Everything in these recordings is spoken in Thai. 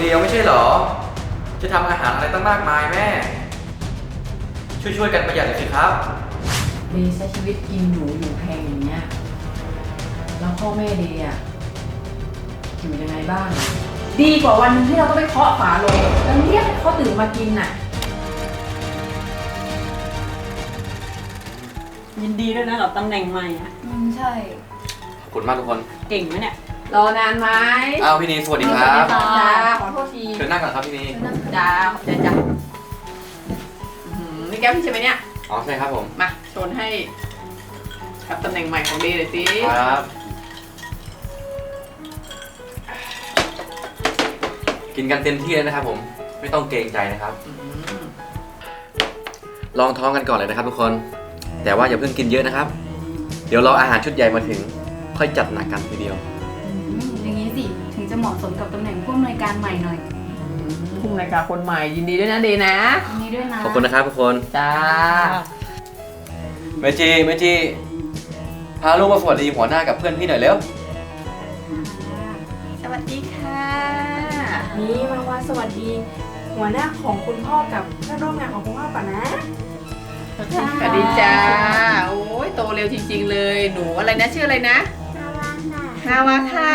เดียวไม่ใช่เหรอ จะทำอาหารอะไรตั้งมากมายแม่ ช่วยๆกันประหยัดหน่อยสิครับ เดย์ใช้ชีวิตกินหรูอยู่แพงอย่างเงี้ย แล้วพ่อแม่เดย์อะอยู่ยังไงบ้าง ดีกว่าวันหนึงที่เราต้องไปเคาะฝาโลงแล้วเรียกให้เขาตื่นมากินน่ะ ยินดีด้วยนะกับตำแหน่งใหม่อะอืมใช่ ขอบคุณมากทุกคน เก่งไหมเนี่ย รอนานไหมอ้าวพี่นีสวัสดีครับจ้าขอโทษทีเชิญนั่งก่อนครับพี่นีจ้าขอบใจจ้าอื้อหือนี่แก้วพี่ใช่ไหมเนี่ย อ๋อใช่ครับผมมาชนให้กับตำแหน่งใหม่ของเดย์เลยสิครับกินกันเต็มที่เลยนะครับผมไม่ต้องเกรงใจนะครับ อืมลองท้องกันก่อนเลยนะครับทุกคน แต่ว่าอย่าเพิ่งกินเยอะนะครับ เดี๋ยวรออาหารชุดใหญ่มาถึง ค่อยจัดหนักกันทีเดียว อืมอย่างนี้สิถึงจะเหมาะสมกับตำแหน่งผู้อำนวยการใหม่หน่อยผู้รายการคนใหม่ยินดีด้วยนะเดย์นะ อันนี้ด้วยนะขอบคุณนะครับทุกคน จ้า เมจิเมจิพาลูกมาสวัสดีหัวหน้ากับเพื่อนพี่หน่อยเร็ว สวัสดีค่ะ นี่มาว่าสวัสดี หัวหน้าของคุณพ่อกับเพื่อนร่วมงานของคุณพ่อก่อนนะ สวัสดีจ้า โอ้ยโตเร็วจริงๆเลย หนูอะไรนะชื่ออะไรนะ ฮาวาค่ะ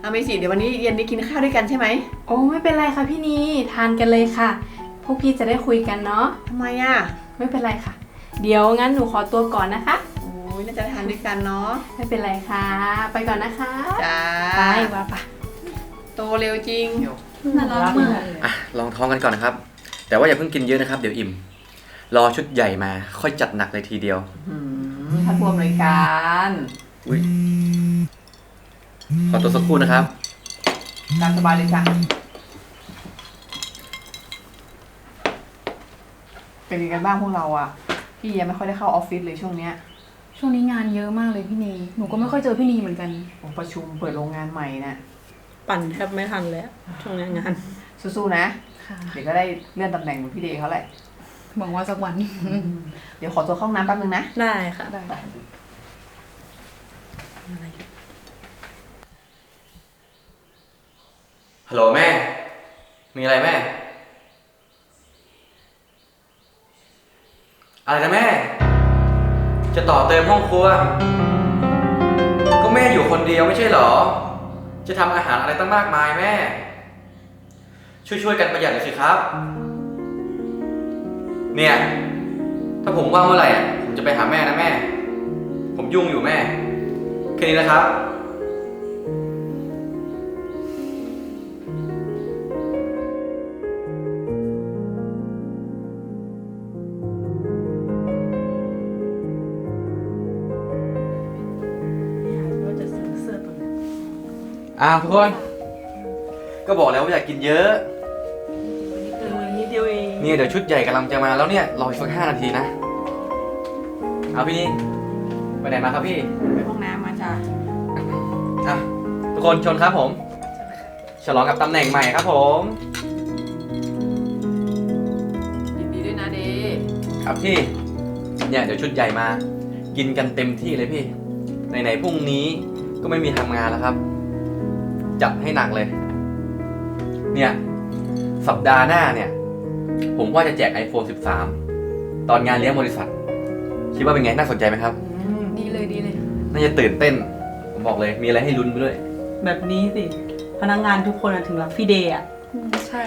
เอาไปสิเดี๋ยววันนี้เย็นนี้กินข้าวด้วยกันใช่ไหมโอ้ไม่เป็นไรค่ะพี่นีทานกันเลยค่ะ พวกพี่จะได้คุยกันเนาะทำไมอะไม่เป็นไรค่ะ เดี๋ยวงั้นหนูขอตัวก่อนนะคะโอ้ยน่าจะทานด้วยกันเนาะไม่เป็นไรค่ะ ไปก่อนนะคะจ้าไปว่าปะโตเร็วจริงน่ารักมากอะลองท้องกันก่อนนะครับ แต่ว่าอย่าเพิ่งกินเยอะนะครับ เดี๋ยวอิ่ม รอชุดใหญ่มาค่อยจัดหนักเลยทีเดียวอืมท่านผู้อำนวยการอุ๊ย ขอตัวสักครู่นะครับ ตามสบายเลยจ้ะเป็นยังไงบ้างพวกเราอะ พี่ยังไม่ค่อยได้เข้าออฟฟิศเลยช่วงเนี้ยช่วงนี้งานเยอะมากเลยพี่นี หนูก็ไม่ค่อยเจอพี่นีเหมือนกัน ผมประชุมเปิดโรงงานใหม่น่ะ ปั่นแทบไม่ทันเลยอะช่วงนี้งาน สู้ๆนะ ค่ะ เดี๋ยวก็ได้เลื่อนตำแหน่งเหมือนพี่เดย์เขาแหละ หวังว่าสักวัน เดี๋ยวขอตัวเข้าห้องน้ำแป๊บนึงนะ ได้ค่ะ ได้ ฮัลโหลแม่ มีอะไรแม่ อะไรนะแม่ จะต่อเติมห้องครัว ก็แม่อยู่คนเดียวไม่ใช่เหรอ จะทำอาหารอะไรตั้งมากมายแม่ ช่วยๆกันประหยัดหน่อยสิครับ เนี่ย ถ้าผมว่างเมื่อไหร่ ผมจะไปหาแม่นะแม่ ผมยุ่งอยู่แม่ แค่นี้นะครับ อ้าวทุกคน ก็บอกแล้วว่าอยากกินเยอะ เออนิดเดียวเองเนี่ยเดี๋ยวชุดใหญ่กำลังจะมาแล้วเนี่ยรออีกสักห้านาทีนะเอาพี่นี่ไปไหนมาครับพี่ไปห้องน้ำมาจ้ะอะทุกคนชนครับผม ฉลองกับตำแหน่งใหม่ครับผมยินดีด้วยนะเดย์ครับพี่เนี่ยเดี๋ยวชุดใหญ่มา กินกันเต็มที่เลยพี่ไหนๆพรุ่งนี้ก็ไม่มีทำงานแล้วครับ จัดให้หนักเลย เนี่ย สัปดาห์หน้าเนี่ย ผมว่าจะแจก iPhone 13 ตอนงานเลี้ยงบริษัท คิดว่าเป็นไงน่าสนใจไหมครับ ดีเลยดีเลย น่าจะตื่นเต้น ผมบอกเลย มีอะไรให้ลุ้นไปด้วย แบบนี้สิ พนักงานทุกคนอะถึงรักพี่เดย์อะอืมใช่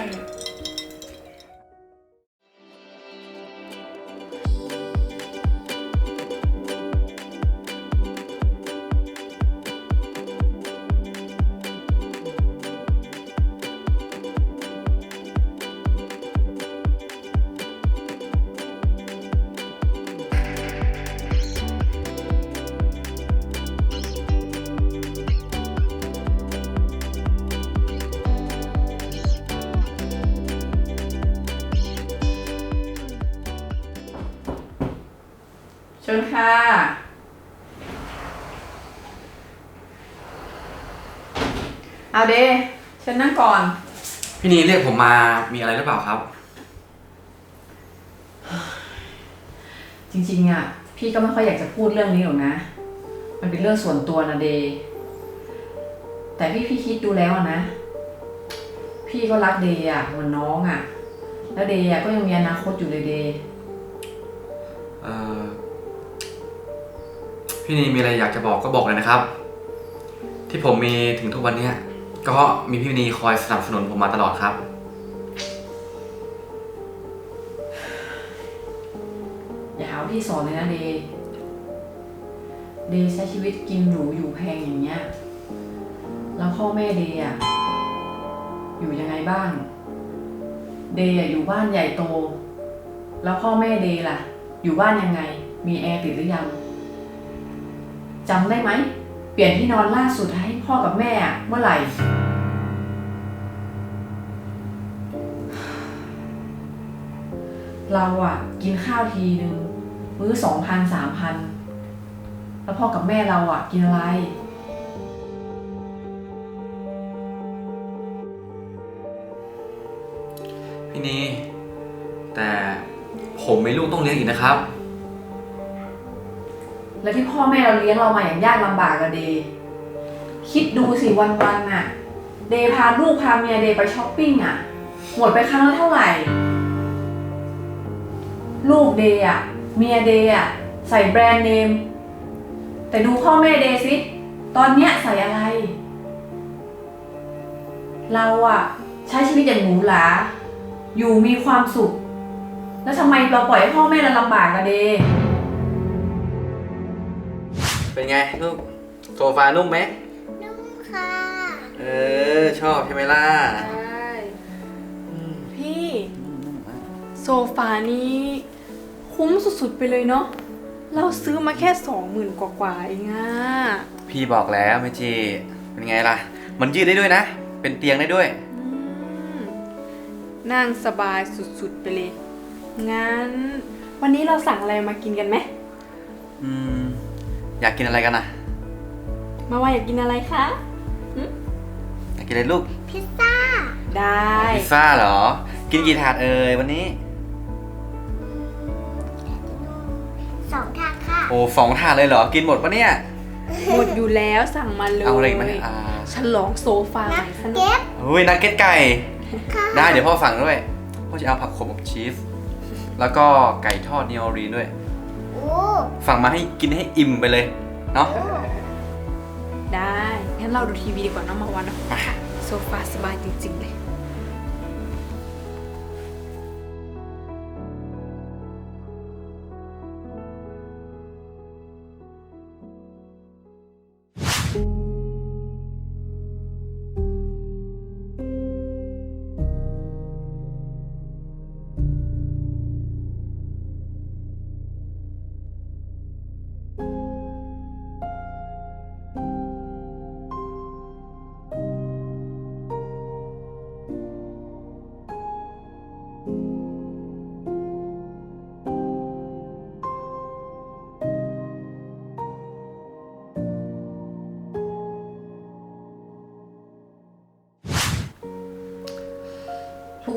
ญค่ะ เอาเดย์เชิญนั่งก่อน พี่นีเรียกผมมามีอะไรหรือเปล่าครับ จริงๆอะ พี่ก็ไม่ค่อยอยากจะพูดเรื่องนี้หรอกนะ มันเป็นเรื่องส่วนตัวนะเดย์แต่พี่พี่คิดดูแล้วอะนะพี่พี่ก็รักเดย์อะเหมือนน้องอะ แล้วเดย์อะก็ยังมีอนาคตอยู่เลยเดย์ เอ่อ พี่นีมีอะไรอยากจะบอกก็บอกเลยนะครับ ที่ผมมีถึงทุกวันเนี้ยก็เพราะมีพี่นีคอยสนับสนุนผมมาตลอดครับ อย่าหาว่าพี่สอนเลยนะเดย์เดย์ใช้ชีวิตกินหรูอยู่แพงอย่างเงี้ย แล้วพ่อแม่เดย์อะอยู่ยังไงบ้าง เดย์อะอยู่บ้านใหญ่โต แล้วพ่อแม่เดย์ล่ะ อยู่บ้านยังไง มีแอร์ติดหรือยัง จำได้ไหม เปลี่ยนที่นอนล่าสุดให้พ่อกับแม่เมื่อไหร่ เราอะกินข้าวทีนึง มื้อสองพันสามพัน แล้วพ่อกับแม่เราอะกินอะไร พี่นีแต่ผมมีลูกต้องเลี้ยงอีกนะครับ แล้วที่พ่อแม่เราเลี้ยงเรามาอย่างยากลำบากอะเดย์คิดดูสิวันๆน่ะ เดย์พาลูกพาเมียเดย์ไปช้อปปิ้งอะหมดไปครั้งละเท่าไหร่ ลูกเดย์อะเมียเดย์อะใส่แบรนด์เนม แต่ดูพ่อแม่เดย์สิ ตอนเนี้ยใส่อะไร เราอะใช้ชีวิตอย่างหรูหรา อยู่มีความสุข แล้วทำไมเราปล่อยให้พ่อแม่เราลำบากอะเดย์ เป็นไงลูกโซฟานุ่มไหมนุ่มค่ะเออชอบใช่ไหมล่ะพี่โซฟานี้คุ้มสุดๆไปเลยเนาะเราซื้อมาแค่สองหมื่นกว่าๆเองอะพี่บอกแล้วเมจีเป็นไงล่ะ มันยืดได้ด้วยนะ เป็นเตียงได้ด้วยอืมนั่งสบายสุดๆไปเลย งั้น วันนี้เราสั่งอะไรมากินกันไหมอืม อยากกินอะไรกันนะมาว่าอยากกินอะไรคะอยากกินอะไรลูกพิซซ่าได้ พิซซ่าเหรอ กินกี่ถาดเอ่ยวันนี้ สองถาดค่ะ โอ้สองถาดเลยเหรอ กินหมดปะเนี่ย หมดอยู่แล้วสั่งมาเลยเอาอะไรอีกไหมอ่าฉลองโซฟาใหนัม่กสนุกเก็ตเฮ้ยนักเก็ตไก่ ค่ะได้เดี๋ยวพ่อสั่งด้วย พ่อจะเอาผักขมกับชีส แล้วก็ไก่ทอดนิวออรีนด้วยโอ้ สั่งมาให้กินให้อิ่มไปเลย เนาะได้ งั้นเราดูทีวีดีกว่าเนอะมาวันเนอะโซฟาสบายจริงๆเลย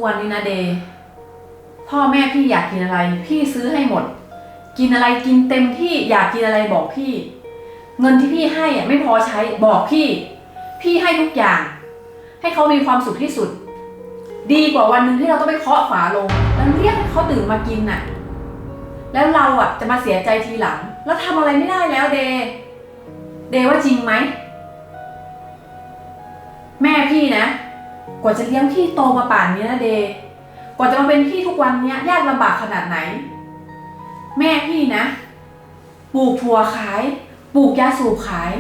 วันนี้นะเดย์พ่อแม่พี่อยากกินอะไร พี่ซื้อให้หมด กินอะไรกินเต็มที่อยากกินอะไรบอกพี่ เงินที่พี่ให้อะไม่พอใช้บอกพี่ พี่ให้ทุกอย่าง ให้เขามีความสุขที่สุด ดีกว่าวันหนึ่งที่เราต้องไปเคาะฝาโลงแล้วเรียกให้เขาตื่นมากินน่ะ แล้วเราอะจะมาเสียใจทีหลัง แล้วทำอะไรไม่ได้แล้วเดย์เดย์ว่าจริงไหมแม่พี่นะ กว่าจะเลี้ยงพี่โตมาป่านนี้นะเดย์กว่าจะมาเป็นพี่ทุกวันเนี้ยยากลำบากขนาดไหน แม่พี่นะ ปลูกถั่วขาย ปลูกยาสูบขาย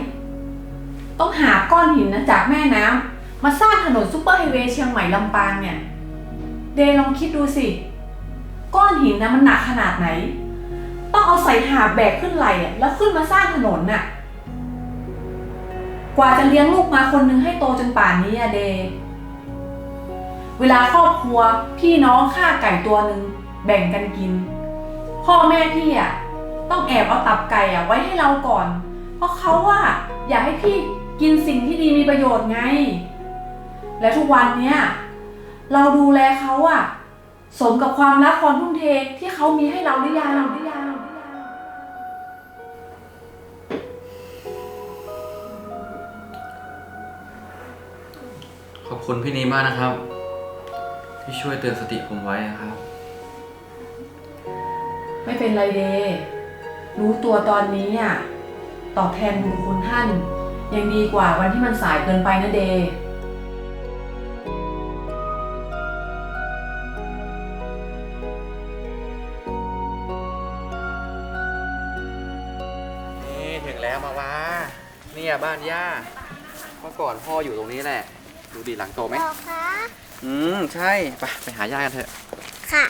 ต้องหาก้อนหินนะจากแม่น้ำมาสร้างถนนซุปเปอร์ไฮเวย์เชียงใหม่ลำปางเนี่ย เดย์ลองคิดดูสิ ก้อนหินนะมันหนักขนาดไหน ต้องเอาใส่หาบแบกขึ้นไหลอะแล้วขึ้นมาสร้างถนนน่ะ กว่าจะเลี้ยงลูกมาคนนึงให้โตจนป่านนี้อะเดย์ เวลาครอบครัวพี่น้องฆ่าไก่ตัวหนึ่งแบ่งกันกิน พ่อแม่พี่อะต้องแอบเอาตับไก่อะไว้ให้เราก่อน เพราะเขาว่าอยากให้พี่กินสิ่งที่ดีมีประโยชน์ไง และทุกวันเนี้ยเราดูแลเขาอะ สมกับความรักความทุ่มเทที่เขามีให้เราหรือยังหรือยังขอบคุณพี่นีมากนะครับ ที่ช่วยเตือนสติผมไว้นะครับ ไม่เป็นไรเดย์รู้ตัวตอนนี้อะตอบแทนบุญคุณท่าน ยังดีกว่าวันที่มันสายเกินไปนะเดย์นี่ถึงแล้วมาวาเนี่ยบ้านย่าเมื่อก่อนพ่ออยู่ตรงนี้แหละ ดูดีหลังโตไหม บอกค่ะ อืม ใช่ ไป ไปหาย่ากันเถอะ ค่ะ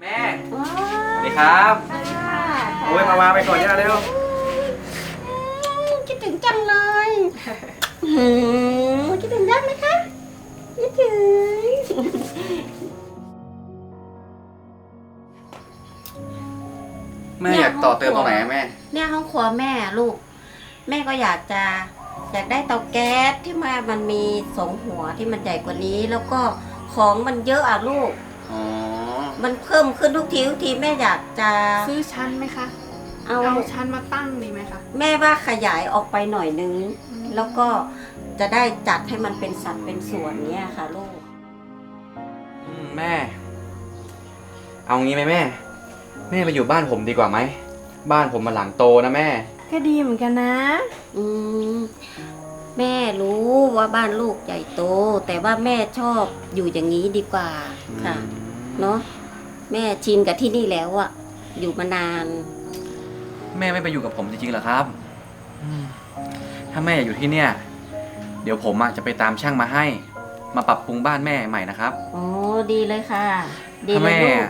แม่ สวัสดีครับ โอ้ย มาวาไปก่อนย่าเร็ว คิดถึงจังเลยหืมคิดถึงได้ไหมคะคิดถึง ต่อเติมตรงไหนอะแม่ เนี่ยห้องครัวแม่ลูก แม่ก็อยากจะอยากได้เตาแก๊สที่มามันมีสองหัวที่มันใหญ่กว่านี้ แล้วก็ของมันเยอะอะลูก อ๋อ มันเพิ่มขึ้นทุกทีทุกทีแม่อยากจะซื้อชั้นไหมคะ เอาเอาชั้นมาตั้งดีไหมคะแม่ว่าขยายออกไปหน่อยนึง แล้วก็จะได้จัดให้มันเป็นสัดเป็นส่วนเนี้ยค่ะ ลูก อืมแม่ เอางี้ไหมแม่ แม่ไปอยู่บ้านผมดีกว่าไหม บ้านผมมาหลังโตนะแม่ ก็ดีเหมือนกันนะ อืมแม่รู้ว่าบ้านลูกใหญ่โต แต่ว่าแม่ชอบอยู่อย่างนี้ดีกว่าค่ะ เนาะแม่ชินกับที่นี่แล้วอะอยู่มานาน แม่ไม่ไปอยู่กับผมจริงๆเหรอครับอืมถ้าแม่อยากอยู่ที่เนี่ย เดี๋ยวผมอะจะไปตามช่างมาให้ มาปรับปรุงบ้านแม่ใหม่นะครับ อ๋อดีเลยค่ะ ดีถ้าเลยแม่ลูก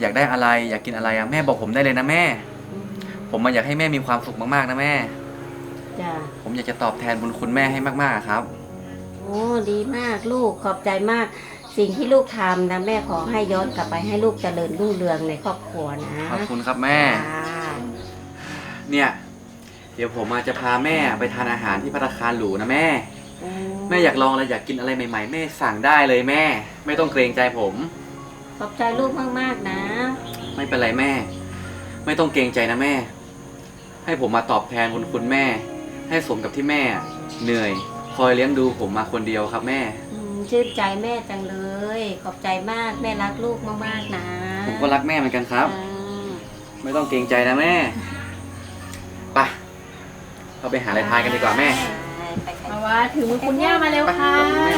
อยากได้อะไรอยากกินอะไรอะแม่บอกผมได้เลยนะแม่อืม ผมมาอยากให้แม่มีความสุขมากๆนะแม่ จ้ะผมอยากจะตอบแทนบุญคุณแม่ให้มากๆอะครับ โอ้ดีมากลูกขอบใจมาก สิ่งที่ลูกทำนะแม่ขอให้ย้อนกลับไปให้ลูกเจริญรุ่งเรืองในครอบครัวนะขอบคุณครับแม่ จ้าเนี่ย เดี๋ยวผมอาจจะพาแม่ไปทานอาหารที่พัตตาคารหรูนะแม่อืมแม่อยากลองอะไรอยากกินอะไรใหม่ๆ แม่สั่งได้เลยแม่ ไม่ต้องเกรงใจผม ขอบใจลูกมากๆนะ ไม่เป็นไรแม่ ไม่ต้องเกรงใจนะแม่ ให้ผมมาตอบแทนบุญคุณแม่ ให้สมกับที่แม่ เหนื่อย คอยเลี้ยงดูผมมาคนเดียวครับแม่ อืมชื่นใจแม่จังเลย ขอบใจมากแม่รักลูกมากๆนะผมก็รักแม่เหมือนกันครับ อ่าไม่ต้องเกรงใจนะแม่ไปเราไปหาอะไรทานกันดีกว่าแม่ ไปไปมาว่าถึงมือคุณย่ามาเร็วค่ะไป